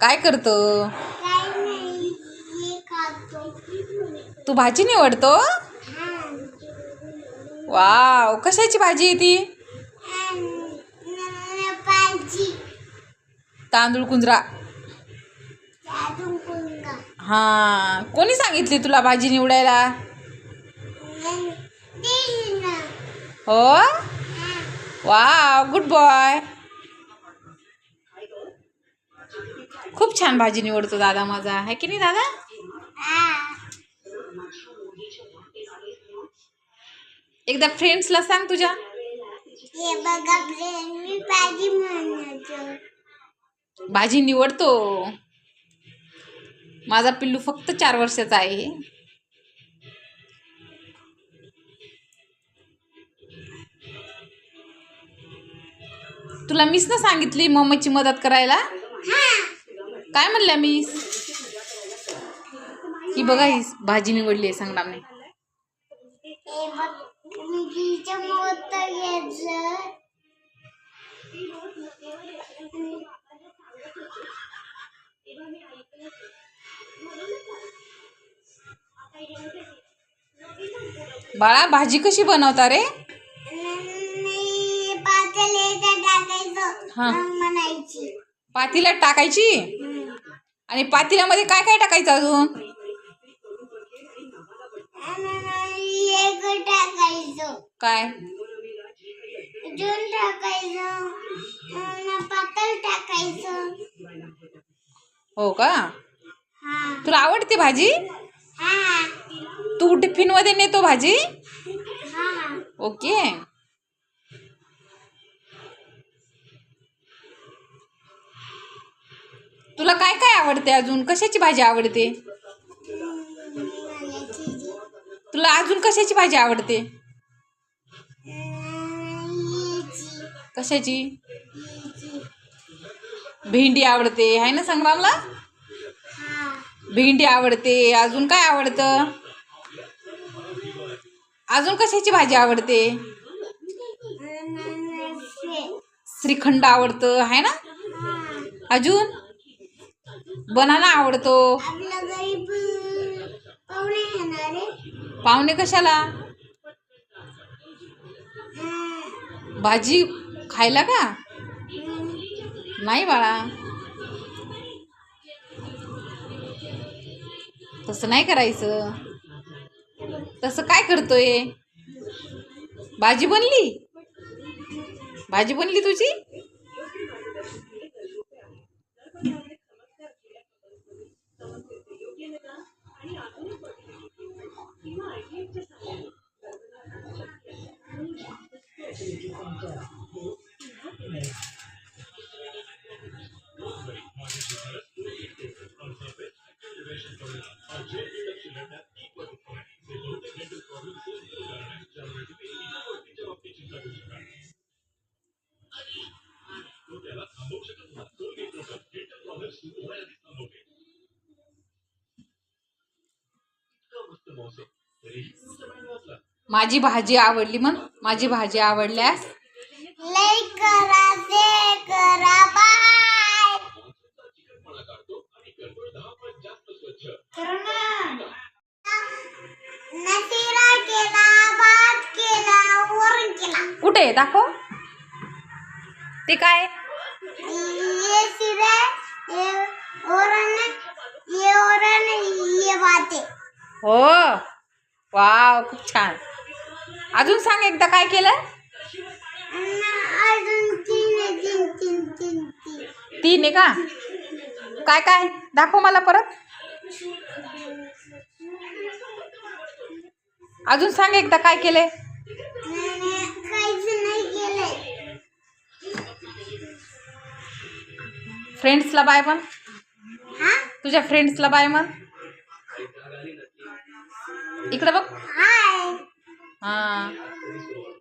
काय करतो? तू भाजी निवडतो? वाव कशाची भाजी आहे ती? तांदूळ कुंजरा. हा कोणी सांगितली तुला भाजी निवडायला? हो? Wow good boy. खूप छान भाजी निवडतो दादा माझा. आहे की नाही दादा. एकदा फ्रेंड्सला सांग तुझ्या. भाजी निवडतो. माझा पिल्लू फक्त चार वर्षाचा आहे. तुला मीच ना सांगितली मम्मीची मदत करायला? काय म्हणल्या मी ही बघा ही भाजी निवडली आहे हे मोत घेतलं बाळा भाजी कशी बनवता रे? आणि पातेले टाकायचं. हा. पातीला टाकायची? आणि पातील्यामध्ये काय काय टाकायचं अजून? टाकायचं काय? टाकायचं आणि पातळ टाकायचं हो का? तुला आवडते भाजी? हा तू टिफिनमध्ये नेतो भाजी? हा. ओके. तुला काय काय आवडते अजून? कशाची भाजी आवडते? तुला अजून कशाची भाजी आवडते? कशाची? भेंडी आवडते. आहे ना संग्रामला? भेंडी आवडते. अजून काय आवडतं? अजून कशाची भाजी आवडते? श्रीखंड आवडतं. आहे ना? अजून? बनाना आवडतो. आपल्या घरी प- पाहुणे येणार आहे. पाहुणे कशाला? भाजी खायला का? नाही बाळा. तसं नाही करायचं. तसं काय करतोय? भाजी बनली? भाजी बनली तुझी? like, you just माझी भाजी आवडली म्हण माझी भाजी आवडल्यास? लाईक करा शेअर करा बाय. केला भात केला वरण केला. कुठे आहे? दाखव. ते काय? ये शिरा ये वरण ये वरण ये भाते हो. वाव खूप छान. अजून सांग एकदा काय केलं? तीन आहे, का? काय काय? दाखव मला परत. अजून सांग एकदा काय केलंय. फ्रेंड्सला बाय म्हण. हा? तुझ्या फ्रेंड्सला बाय म्हण. इकडे बघ. हाय हा